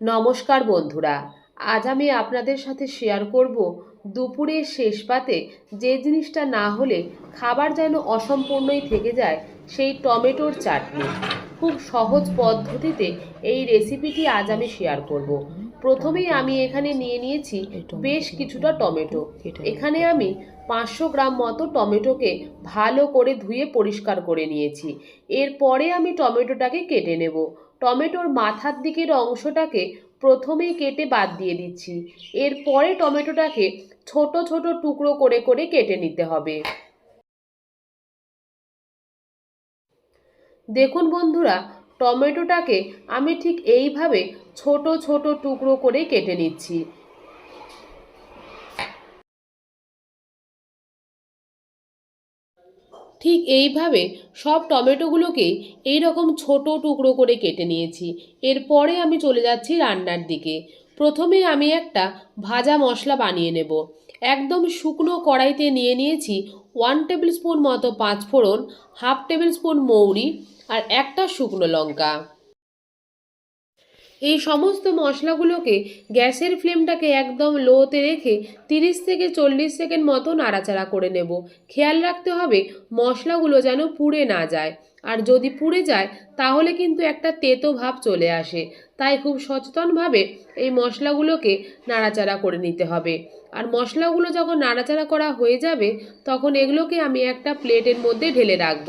নমস্কার বন্ধুরা আজ আমি আপনাদের সাথে শেয়ার করব দুপুরের শেষ পাতে যে জিনিসটা না হলে খাবার যেন অসম্পূর্ণই থেকে যায় সেই টমেটোর চাটনি। খুব সহজ পদ্ধতিতে এই রেসিপিটি আজ আমি শেয়ার করব। প্রথমেই আমি এখানে নিয়ে নিয়েছি বেশ কিছুটা টমেটো। এখানে আমি পাঁচশো গ্রাম মতো টমেটোকে ভালো করে ধুয়ে পরিষ্কার করে নিয়েছি। এরপরে আমি টমেটোটাকে কেটে নেব। টমেটোর মাথার দিকের অংশটাকে প্রথমেই কেটে বাদ দিয়ে দিচ্ছি। এরপরে টমেটোটাকে ছোট ছোট টুকরো করে করে কেটে নিতে হবে। দেখুন বন্ধুরা, টমেটোটাকে আমি ঠিক এইভাবে ছোট ছোট টুকরো করে কেটে নিচ্ছি। ঠিক এইভাবে সব টমেটোগুলোকে এই রকম ছোট টুকরো করে কেটে নিয়েছি। এরপরে আমি চলে যাচ্ছি রান্নার দিকে। প্রথমে আমি একটা ভাজা মশলা বানিয়ে নেব। একদম শুকনো কড়াইতে নিয়ে নিয়েছি ওয়ান টেবিল স্পুন মতো পাঁচফোড়ন হাফ টেবিল স্পুন মৌরি আর একটা শুকনো লঙ্কা। এই সমস্ত মশলাগুলোকে গ্যাসের ফ্লেমটাকে একদম লোতে রেখে তিরিশ থেকে চল্লিশ সেকেন্ড মতো নাড়াচাড়া করে নেব। খেয়াল রাখতে হবে মশলাগুলো যেন পুড়ে না যায়। আর যদি পুড়ে যায়, তাহলে কিন্তু একটা তেতো ভাব চলে আসে। তাই খুব সচেতনভাবে এই মশলাগুলোকে নাড়াচাড়া করে নিতে হবে। আর মশলাগুলো যখন নাড়াচাড়া করা হয়ে যাবে, তখন এগুলোকে আমি একটা প্লেটের মধ্যে ঢেলে রাখব।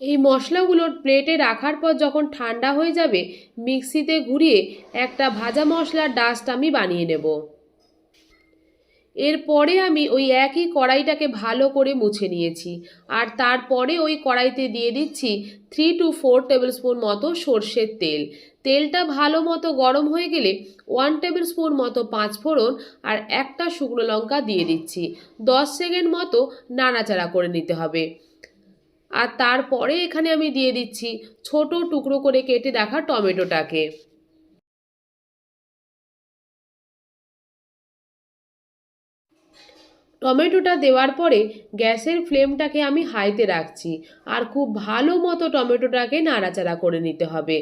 এই মশলাগুলো প্লেটে রাখার পর যখন ঠান্ডা হয়ে যাবে, মিক্সিতে ঘুরিয়ে একটা ভাজা মশলার ডাস্ট আমি বানিয়ে নেব। এরপরে আমি ওই একই কড়াইটাকে ভালো করে মুছে নিয়েছি। আর তারপরে ওই কড়াইতে দিয়ে দিচ্ছি three to four tablespoon মতো সর্ষের তেল। তেলটা ভালো মতো গরম হয়ে গেলে ওয়ান টেবিল স্পুন মতো পাঁচ পাঁচফোড়ন আর একটা শুকনো লঙ্কা দিয়ে দিচ্ছি। দশ সেকেন্ড মতো নাড়াচাড়া করে নিতে হবে। আর তারপরে এখানে আমি দিয়ে দিচ্ছি ছোট টুকরো করে কেটে রাখা টমেটোটাকে। টমেটোটা দেওয়ার পরে গ্যাসের ফ্লেমটাকে আমি হাইতে রাখছি আর খুব ভালো মতো টমেটোটাকে নাড়াচাড়া করে নিতে হবে।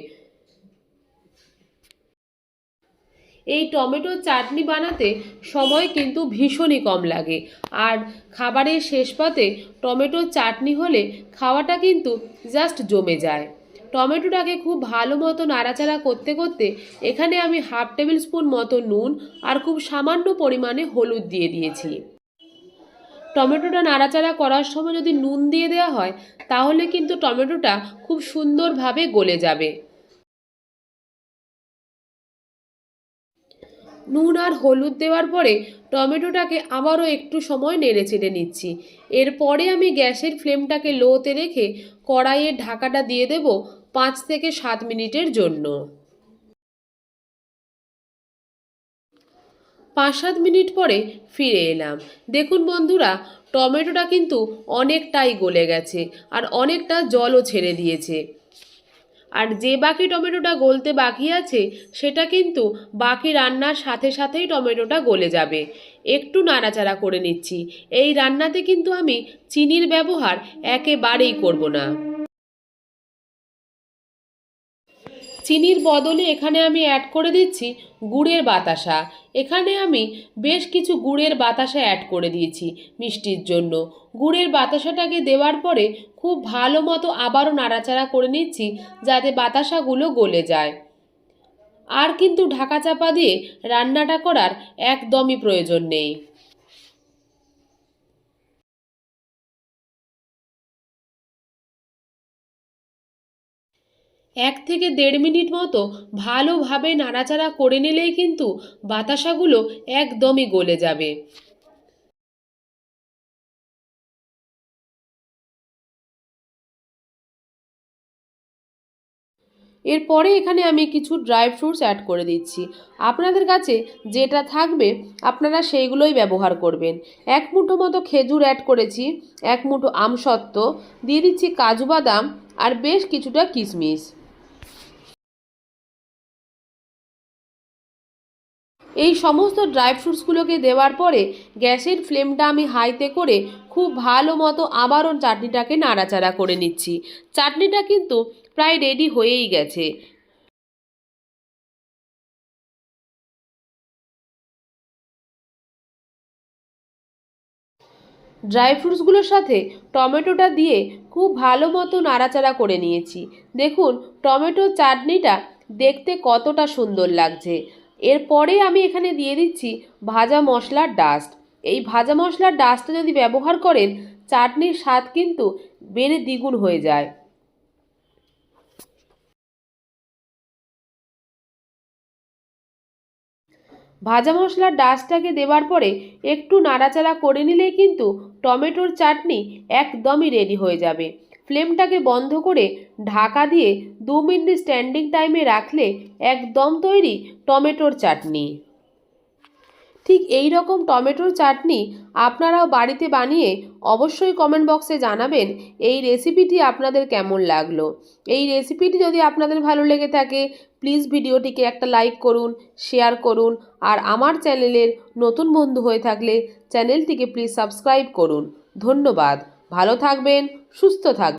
এই টমেটোর চাটনি বানাতে সময় কিন্তু ভীষণই কম লাগে। আর খাবারের শেষ পাতে টমেটোর চাটনি হলে খাওয়াটা কিন্তু জাস্ট জমে যায়। টমেটোটাকে খুব ভালো মতো নাড়াচাড়া করতে করতে এখানে আমি হাফ টেবিল স্পুন মতো নুন আর খুব সামান্য পরিমাণে হলুদ দিয়ে দিয়েছি। টমেটোটা নাড়াচাড়া করার সময় যদি নুন দিয়ে দেওয়া হয়, তাহলে কিন্তু টমেটোটা খুব সুন্দরভাবে গলে যাবে। নুন আর হলুদ দেওয়ার পরে টমেটোটাকে আবারও একটু সময় নেড়ে চেড়ে নিচ্ছি। এরপরে আমি গ্যাসের ফ্লেমটাকে লোতে রেখে কড়াইয়ের ঢাকাটা দিয়ে দেব পাঁচ থেকে সাত মিনিটের জন্য। পাঁচ সাত মিনিট পরে ফিরে এলাম। দেখুন বন্ধুরা, টমেটোটা কিন্তু অনেকটাই গলে গেছে আর অনেকটা জলও ছেড়ে দিয়েছে। আর যে বাকি টমেটোটা গলতে বাকি আছে, সেটা কিন্তু বাকি রান্নার সাথে সাথেই টমেটোটা গলে যাবে। একটু নাড়াচাড়া করে নিচ্ছি। এই রান্নাতে কিন্তু আমি চিনির ব্যবহার একেবারেই করব না। চিনির বদলে এখানে আমি অ্যাড করে দিচ্ছি গুড়ের বাতাসা। এখানে আমি বেশ কিছু গুড়ের বাতাসা অ্যাড করে দিয়েছি মিষ্টির জন্য। গুড়ের বাতাসাটাকে দেওয়ার পরে খুব ভালো মতো আবারও নাড়াচাড়া করে নিচ্ছি যাতে বাতাসাগুলো গলে যায়। আর কিন্তু ঢাকা চাপা দিয়ে রান্নাটা করার একদমই প্রয়োজন নেই। এক থেকে দেড় মিনিট মতো ভালোভাবে নাড়াচাড়া করে নিলেই কিন্তু বাতাসাগুলো একদমই গলে যাবে। এরপরে এখানে আমি কিছু ড্রাই ফ্রুটস অ্যাড করে দিচ্ছি। আপনাদের কাছে যেটা থাকবে, আপনারা সেইগুলোই ব্যবহার করবেন। এক মুঠো মতো খেজুর অ্যাড করেছি, এক মুঠো আমসত্ত্ব, দিয়ে দিচ্ছি কাজু বাদাম আর বেশ কিছুটা কিশমিশ। এই সমস্ত ড্রাই ফ্রুটসগুলোকে দেওয়ার পরে গ্যাসের ফ্লেমটা আমি হাইতে করে খুব ভালো মতো আবারও চাটনিটাকে নাড়াচাড়া করে নিচ্ছি। চাটনিটা কিন্তু প্রায় রেডি হয়েই গেছে। ড্রাই ফ্রুটসগুলোর সাথে টমেটোটা দিয়ে খুব ভালো মতো নাড়াচাড়া করে নিয়েছি। দেখুন টমেটো চাটনিটা দেখতে কতটা সুন্দর লাগছে। এরপরে আমি এখানে দিয়ে দিচ্ছি ভাজা মশলার ডাস্ট এই ভাজা মশলার ডাস্টটা যদি ব্যবহার করেন, চাটনির স্বাদ কিন্তু বেড়ে দ্বিগুণ হয়ে যায়। ভাজা মশলার ডাস্টটাকে দেওয়ার পরে একটু নাড়াচাড়া করে নিলেই কিন্তু টমেটোর চাটনি একদমই রেডি হয়ে যাবে। ফ্লেমটাকে বন্ধ করে ঢাকা দিয়ে দু মিনিট স্ট্যান্ডিং টাইমে রাখলে একদম তৈরি টমেটোর চাটনি। ঠিক এই রকম টমেটোর চাটনি আপনারাও বাড়িতে বানিয়ে অবশ্যই কমেন্ট বক্সে জানাবেন এই রেসিপিটি আপনাদের কেমন লাগল। এই রেসিপিটি যদি আপনাদের ভালো লেগে থাকে প্লিজ ভিডিওটিকে একটা লাইক করুন শেয়ার করুন, আর আমার চ্যানেলের নতুন বন্ধু হয়ে থাকলে চ্যানেলটিকে প্লিজ সাবস্ক্রাইব করুন। ধন্যবাদ। ভালো থাকবেন, সুস্থ থাকবেন।